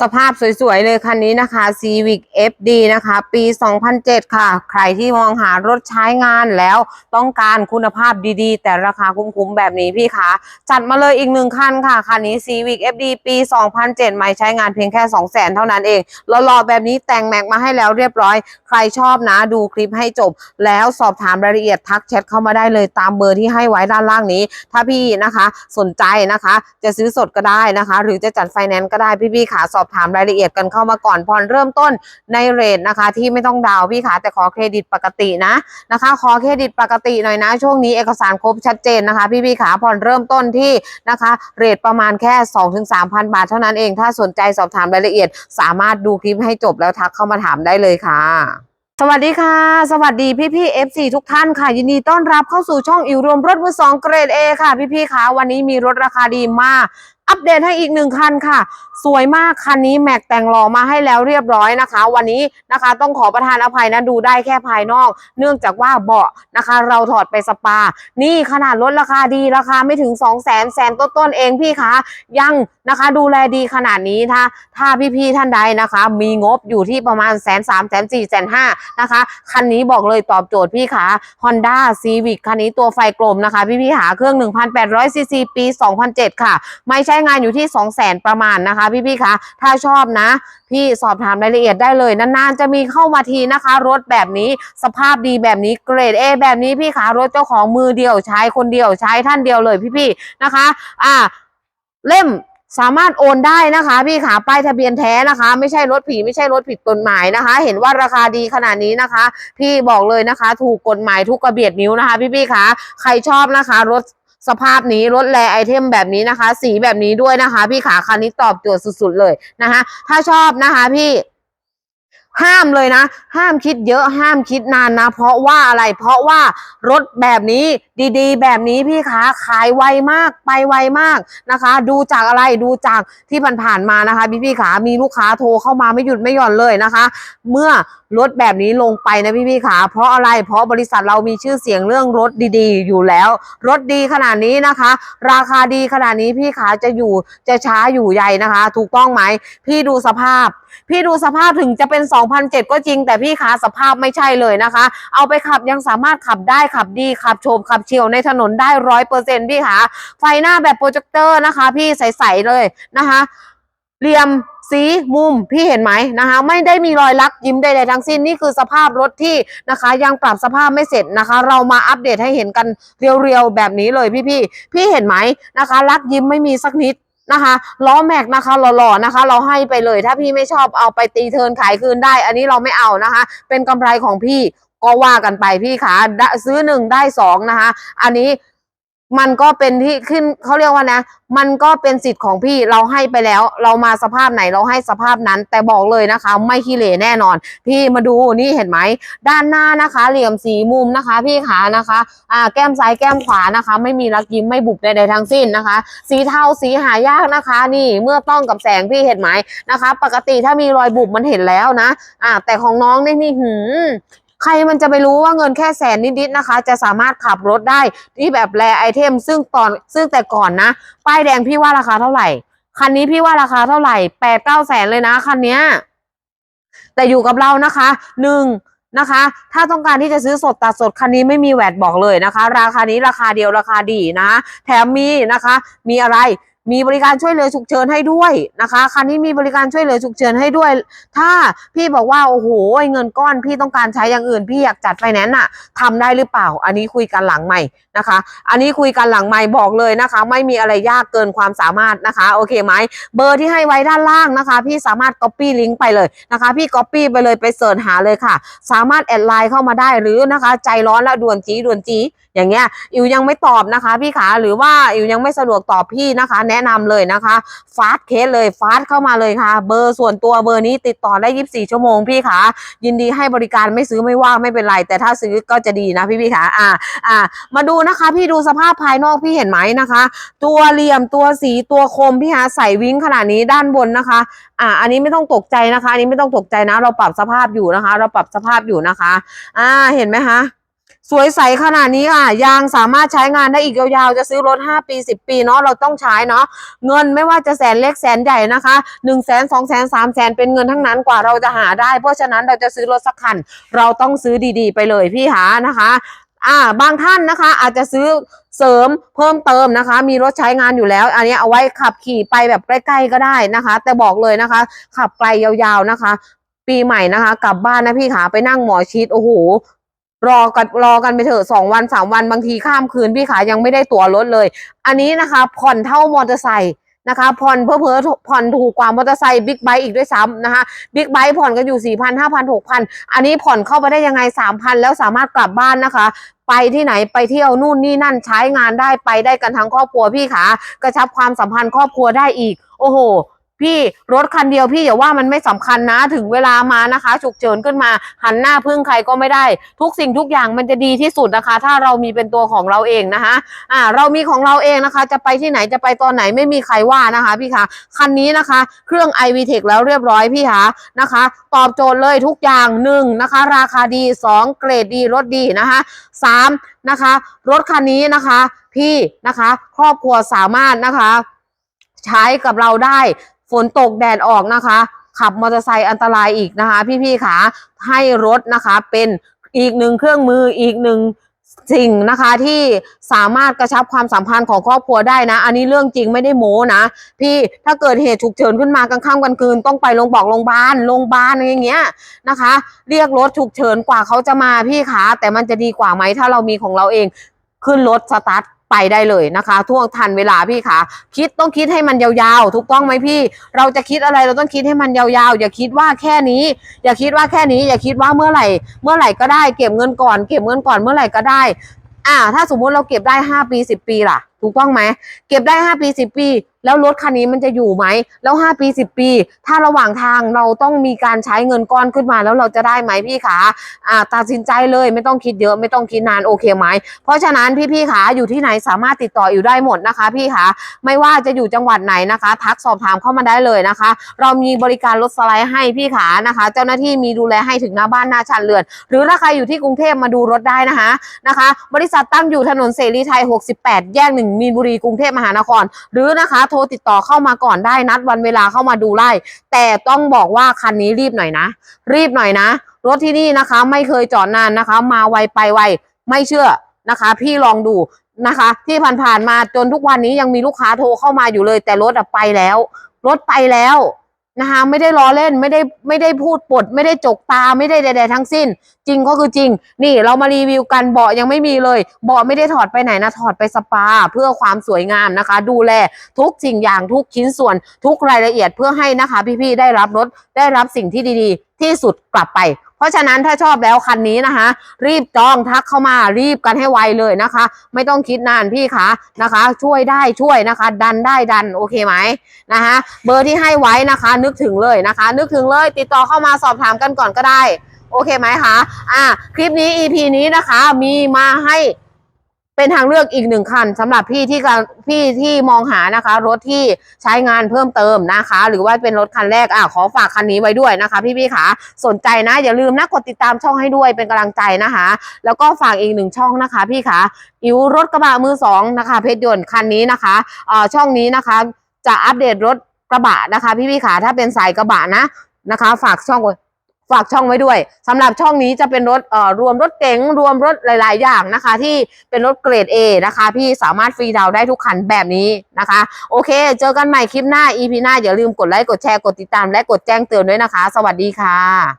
สภาพสวยๆเลยคันนี้นะคะ Civic FD นะคะ ปี 2007 ค่ะ ใครที่มองหารถใช้งานแล้วต้องการคุณภาพดีๆ แต่ราคาคุ้มๆแบบนี้พี่คะจัดมาเลยอีกหนึ่งคันค่ะ คันนี้ Civic FD ปี 2007 ไม่ใช้งานเพียงแค่ 200,000 เท่านั้นเองหล่อๆแบบนี้แต่งแม็กมาให้แล้วเรียบร้อย ใครชอบนะดูคลิปให้จบ แล้วสอบถามรายละเอียดทักแชทเข้ามาได้เลยตามเบอร์ที่ให้ไว้ด้านล่างนี้ ถ้าพี่นะคะ สนใจนะคะ จะซื้อสดก็ได้นะคะ หรือจะจัดไฟแนนซ์ก็ได้พี่ๆขาสอบถามรายละเอียดกันเข้ามาก่อนผ่อนเริ่มต้นในเรทนะคะ ที่ไม่ต้องดาวพี่ขาแต่ขอเครดิตปกตินะนะคะ ขอเครดิตปกติหน่อยนะ ช่วงนี้เอกสารครบชัดเจนนะคะ พี่ๆขาผ่อนเริ่มต้นที่นะคะเรทประมาณแค่ 2-3,000 บาทเท่านั้นเองถ้าสนใจสอบถามรายละเอียด สามารถดูคลิปให้จบแล้วทักเข้ามาถามได้เลยค่ะสวัสดีค่ะ สวัสดีพี่พี่ FC ทุกท่านค่ะ ยินดีต้อนรับเข้าสู่ช่องอิวรวมรถมือสองเกรด A ค่ะ พี่พี่ๆคะวันนี้มีรถราคาดีมาก อัปเดตให้อีกหนึ่งคันค่ะ สวยมากคันนี้แม็กแต่งหล่อมาให้แล้วเรียบร้อยนะคะ วันนี้นะคะต้องขอประทานอภัยนะดูได้แค่ภายนอก เนื่องจากว่าเบาะนะคะ เราถอดไปสปา นี่ขนาดรถราคาดีราคาไม่ถึง 2 0 0 0 0 0แสนต้นๆเองพี่คะยังนะคะดูแลดีขนาดนี้ถ้าถ้าพี่ๆท่านใดนะคะ มีงบอยู่ที่ประมาณแสนสามแสนสี่แสนห้านะคะคันนี้บอกเลยตอบโจทย์พี่ขา Honda Civic คันนี้ตัวไฟกลมนะคะ พี่ๆหาเครื่อง 1,800ซีซีปี 2007 ค่ะ ไม่ใช้งานอยู่ที่200,000ประมาณนะคะ พี่ๆคะถ้าชอบนะ พี่สอบถามรายละเอียดได้เลยนานๆจะมีเข้ามาทีนะคะ รถแบบนี้สภาพดีแบบนี้เกรด A แบบนี้พี่ขารถเจ้าของมือเดียวใช้คนเดียวใช้ท่านเดียวเลยพี่ๆนะคะ อ่า เล่มสามารถโอนได้นะคะ พี่ขาป้ายทะเบียนแท้นะคะ ไม่ใช่รถผีไม่ใช่รถผิดกฎหมายนะคะ เห็นว่าราคาดีขนาดนี้นะคะ พี่บอกเลยนะคะ ถูกกฎหมายทุกกระเบียดนิ้วนะคะ พี่พี่ๆคะใครชอบนะคะ รถ สภาพนี้รถแลไอเทมแบบนี้นะคะ สีแบบนี้ด้วยนะคะ พี่ขาคันนี้ตอบโจทย์สุดๆเลยนะคะ ถ้าชอบนะคะพี่ห้ามเลยนะ ห้ามคิดเยอะห้ามคิดนานนะ เพราะว่าอะไรเพราะว่ารถแบบนี้ดีๆ แบบนี้พี่ขาขายไวมากไปไวมากนะคะ ดูจากอะไรดูจากที่ผ่านๆมานะคะ พี่พี่ๆขามีลูกค้าโทรเข้ามาไม่หยุดไม่หย่อนเลยนะคะ เมื่อ รถแบบนี้ลงไปนะพี่พี่ๆขาเพราะอะไรเพราะบริษัทเรามีชื่อเสียงเรื่องรถดีๆ อยู่แล้ว รถดีขนาดนี้นะคะ ราคาดีขนาดนี้พี่ขาจะอยู่จะช้าอยู่ใหญ่นะคะ ถูกต้องไหมพี่ดูสภาพ พี่ดูสภาพถึงจะเป็น2007ก็จริง แต่พี่ขาสภาพไม่ใช่เลยนะคะ เอาไปขับยังสามารถขับได้ขับดีขับโฉบขับเฉียวในถนนได้ร้อยเปอร์เซ็นต์พี่ขาไฟหน้าแบบโปรเจคเตอร์นะคะ พี่ใสๆเลยนะคะ เหลี่ยมสีมุมพี่เห็นไหมนะคะ ไม่ได้มีรอยลักยิ้มใดๆทั้งสิ้นนี่คือสภาพรถที่นะคะ ยังปรับสภาพไม่เสร็จนะคะ เรามาอัปเดตให้เห็นกันเรียวๆแบบนี้เลยพี่ๆพี่เห็นไหมนะคะ ลักยิ้มไม่มีสักนิดนะคะล้อแม็กนะคะหล่อๆนะคะ เราให้ไปเลย ถ้าพี่ไม่ชอบเอาไปตีเทินขายคืนได้ อันนี้เราไม่เอานะคะ เป็นกำไรของพี่ก็ว่ากันไปพี่ขาซื้อหนึ่งได้สองนะคะ อันนี้ มันก็เป็นที่ขึ้นเขาเรียกว่านะ มันก็เป็นสิทธิ์ของพี่เราให้ไปแล้ว เรามาสภาพไหนเราให้สภาพนั้น แต่บอกเลยนะคะ ไม่ขี้เหร่แน่นอน พี่มาดูนี่เห็นไหมด้านหน้านะคะ เหลี่ยมสีมุมนะคะ พี่ขานะคะอ่าแก้มซ้ายแก้มขวานะคะ ไม่มีรักยิ้มไม่บุบใดๆทั้งสิ้นนะคะ สีเทาสีหายากนะคะ นี่เมื่อต้องกับแสงพี่เห็นไหมนะคะ ปกติถ้ามีรอยบุบมันเห็นแล้วนะอ่าแต่ของน้องนี่นี่หืม ใครมันจะไปรู้ว่าเงินแค่แสนนิดๆนะคะ จะสามารถขับรถได้ที่แบบแรไอเทม ซึ่งตอนซึ่งแต่ก่อนนะ ป้ายแดงพี่ว่าราคาเท่าไหร่ คันนี้พี่ว่าราคาเท่าไหร่แปดเก้าแสนเลยนะคันเนี้ยแต่อยู่กับเรานะคะหนึ่งนะคะ ถ้าต้องการที่จะซื้อสดตัดสดคันนี้ไม่มีแวดบอกเลยนะคะ ราคานี้ราคาเดียวราคาดีนะ แถมมีนะคะ มีอะไร มีบริการช่วยเหลือฉุกเฉินให้ด้วยนะคะ คันนี้มีบริการช่วยเหลือฉุกเฉินให้ด้วย ถ้าพี่บอกว่าโอ้โหเงินก้อนพี่ต้องการใช้อย่างอื่น พี่อยากจัดไฟแนนซ์อะทำได้หรือเปล่า อันนี้คุยกันหลังใหม่นะคะ อันนี้คุยกันหลังใหม่บอกเลยนะคะ ไม่มีอะไรยากเกินความสามารถนะคะ โอเคไหมเบอร์ที่ให้ไว้ด้านล่างนะคะ พี่สามารถ Copy ลิงก์ไปเลยนะคะ พี่ Copy ไปเลยไปเสิร์ชหาเลยค่ะ สามารถแอดไลน์เข้ามาได้หรือนะคะ ใจร้อนแล้วด่วนจีด่วนจีอย่างเงี้ยอิวยังไม่ตอบนะคะ พี่ขาหรือว่าอิวยังไม่สะดวกตอบพี่นะคะแนะนำเลยนะคะฟาสเคสเลยฟาสเข้ามาเลยค่ะ เบอร์ส่วนตัวเบอร์นี้ติดต่อได้ 24 ชั่วโมงพี่ขายินดีให้บริการไม่ซื้อไม่ว่าไม่เป็นไร แต่ถ้าซื้อก็จะดีนะพี่พี่ขาอ่าอ่ามาดูนะคะ พี่ดูสภาพภายนอกพี่เห็นไหมนะคะ ตัวเหลี่ยมตัวสีตัวคมพี่หาใส่วิ้งขนาดนี้ด้านบนนะคะอ่าอันนี้ไม่ต้องตกใจนะคะ อันนี้ไม่ต้องตกใจนะ เราปรับสภาพอยู่นะคะ เราปรับสภาพอยู่นะคะ อ่าเห็นไหมคะ สวยใสขนาดนี้ค่ะ ยางสามารถใช้งานได้อีกยาวๆ จะซื้อรถ 5 ปี 10 ปีเนาะเราต้องใช้เนาะเงินไม่ว่าจะแสนเล็กแสนใหญ่นะคะ1นึ่งแสนสองแสนสามแสนเป็นเงินทั้งนั้นกว่าเราจะหาได้ เพราะฉะนั้นเราจะซื้อรถสักคัน เราต้องซื้อดีๆ ไปเลยพี่หานะคะอ่าบางท่านนะคะอาจจะซื้อเสริมเพิ่มเติมนะคะ มีรถใช้งานอยู่แล้ว อันนี้เอาไว้ขับขี่ไปแบบใกล้ ๆ ก็ได้นะคะ แต่บอกเลยนะคะ ขับไกลยาวๆนะคะ ปีใหม่นะคะ กลับบ้านนะพี่ขาไปนั่งหมอชิดโอ้โห รอกันรอกันไปเถอะสองวันสามวันบางทีข้ามคืนพี่ขายังไม่ได้ตั๋วรถเลย อันนี้นะคะผ่อนเท่ามอเตอร์ไซค์นะคะผ่อนเพิ่มเพิ่ผ่อนถูกกว่ามอเตอร์ไซค์บิ๊กไบค์อีกด้วยซ้ำนะคะบิ๊กไบค์ผ่อนกันอยู่สี่พันห้าพันหกพันอันนี้ผ่อนเข้าไปได้ยังไงสามพันแล้วสามารถกลับบ้านนะคะ ไปที่ไหนไปเที่ยวนู่นนี่นั่นใช้งานได้ไปได้กันทั้งครอบครัวพี่ขากระชับความสัมพันธ์ครอบครัวได้อีก โอ้โห พี่รถคันเดียวพี่อย่าว่ามันไม่สำคัญนะถึงเวลามานะคะ ฉุกเฉินขึ้นมา หันหน้าพึ่งใครก็ไม่ได้ ทุกสิ่งทุกอย่างมันจะดีที่สุดนะคะ ถ้าเรามีเป็นตัวของเราเองนะคะอ่าเรามีของเราเองนะคะ จะไปที่ไหนจะไปตอนไหนไม่มีใครว่านะคะ พี่คะคันนี้นะคะ เครื่อง i v t e c h แล้วเรียบร้อยพี่คะนะคะ ตอบโจทย์เลยทุกอย่างหนึ่งนะคะ ราคาดีสองเกรดดีรถดีนะคะสามนะคะ รถคันนี้นะคะ พี่นะคะ ครอบครัวสามารถนะคะ ใช้กับเราได้ นตกแดดออกนะคะ ขับมอเตอร์ไซค์อันตรายอีกนะคะ พี่ๆขาให้รถนะคะเป็นอีกหนึ่งเครื่องมืออีกหนึ่งสิ่งนะคะที่สามารถกระชับความสัมพันธ์ของครอบครัวได้นะ อันนี้เรื่องจริงไม่ได้โม้นะ พี่ถ้าเกิดเหตุฉุกเฉินขึ้นมากลางค่ำกลางคืนต้องไปโรงบอกโรงพยาบาลโรงพยาบาลอะไรอย่างเงี้ยนะคะ เรียกรถฉุกเฉินกว่าเขาจะมาพี่ขาแต่มันจะดีกว่าไหมถ้าเรามีของเราเองขึ้นรถสตาร์ท ไปได้เลยนะคะท่วงทันเวลาพี่คะคิดต้องคิดให้มันยาวๆ ถูกต้องไหมพี่ เราจะคิดอะไรเราต้องคิดให้มันยาวๆ อย่าคิดว่าแค่นี้ อย่าคิดว่าแค่นี้ อย่าคิดว่าเมื่อไหร่ เมื่อไหร่ก็ได้ เก็บเงินก่อน เก็บเงินก่อนเมื่อไหร่ก็ได้ อ่า ถ้าสมมุติเราเก็บได้ห้าปีสิบปีล่ะ ถูกต้องไหมเก็บได้ห้าปีสิบปี แล้วรถคันนี้มันจะอยู่ไหม แล้วห้าปีสิบปี ถ้าระหว่างทางเราต้องมีการใช้เงินก้อนขึ้นมาแล้วเราจะได้ไหมพี่ขาอ่าตัดสินใจเลยไม่ต้องคิดเยอะไม่ต้องคิดนานโอเคไหม เพราะฉะนั้นพี่ๆขาอยู่ที่ไหนสามารถติดต่ออยู่ได้หมดนะคะ พี่ขาไม่ว่าจะอยู่จังหวัดไหนนะคะ ทักสอบถามเข้ามาได้เลยนะคะ เรามีบริการรถสไลด์ให้พี่ขานะคะ เจ้าหน้าที่มีดูแลให้ถึงหน้าบ้านหน้าชันเรือน หรือถ้าใครอยู่ที่กรุงเทพมาดูรถได้นะคะนะคะ บริษัทตั้งอยู่ถนนเสรีไทย 68 แยกหนึ่งมีนบุรีกรุงเทพมหานคร หรือนะคะ โทรติดต่อเข้ามาก่อนได้นัดวันเวลาเข้ามาดูไล่แต่ต้องบอกว่าคันนี้รีบหน่อยนะ รีบหน่อยนะ รถที่นี่นะคะ ไม่เคยจอดนานนะคะ มาไวไปไวไม่เชื่อนะคะ พี่ลองดูนะคะ ที่ผ่านๆมาจนทุกวันนี้ยังมีลูกค้าโทรเข้ามาอยู่เลย แต่รถไปแล้ว รถไปแล้ว นะคะไม่ได้ล้อเล่นไม่ได้ไม่ได้พูดปด ไม่ได้จกตาไม่ได้ใด ๆ ทั้งสิ้น จริงก็คือจริง นี่เรามารีวิวกันเบาะยังไม่มีเลยเบาะไม่ได้ถอดไปไหนนะถอดไปสปา เพื่อความสวยงามนะคะ ดูแลทุกสิ่งอย่างทุกชิ้นส่วนทุกรายละเอียดเพื่อให้นะคะ พี่ๆได้รับรถได้รับสิ่งที่ดีๆ ที่สุดกลับไป ราะฉะนั้นถ้าชอบแล้วคันนี้นะคะ รีบจองทักเข้ามารีบกันให้ไวเลยนะคะ ไม่ต้องคิดนานพี่คะนะคะ ช่วยได้ช่วยนะคะ ดันได้ดันโอเคไหมนะคะเบอร์ที่ให้ไว้นะคะ นึกถึงเลยนะคะ นึกถึงเลย ติดต่อเข้ามาสอบถามกันก่อนก็ได้ โอเคไหมคะอ่าคลิปนี้ EP นี้นะคะมีมาให้ เป็นทางเลือกอีกหนึ่งคันสำหรับพี่ที่กำพี่ที่มองหานะคะ รถที่ใช้งานเพิ่มเติมนะคะ หรือว่าเป็นรถคันแรกอะขอฝากคันนี้ไว้ด้วยนะคะ พี่ๆค่ะสนใจนะอย่าลืมนะกดติดตามช่องให้ด้วยเป็นกำลังใจนะคะ แล้วก็ฝากอีกหนึ่งช่องนะคะ พี่คะอิวรถกระบะมือสองนะคะเพชรยนต์คันนี้นะคะเอ่อช่องนี้นะคะ จะอัปเดตรถกระบะนะคะ พี่ๆค่ะถ้าเป็นสายกระบะนะนะคะ ฝากช่องไว้ ฝากช่องไว้ด้วยสำหรับช่องนี้จะเป็นรถเอ่อรวมรถเก๋งรวมรถหลาย ๆ อย่างนะคะ ที่เป็นรถเกรด A นะคะ พี่สามารถฟรีดาวได้ทุกคันแบบนี้นะคะ โอเค เจอกันใหม่คลิปหน้า EP หน้าอย่าลืมกดไลค์กดแชร์กดติดตามและกดแจ้งเตือนด้วยนะคะ สวัสดีค่ะ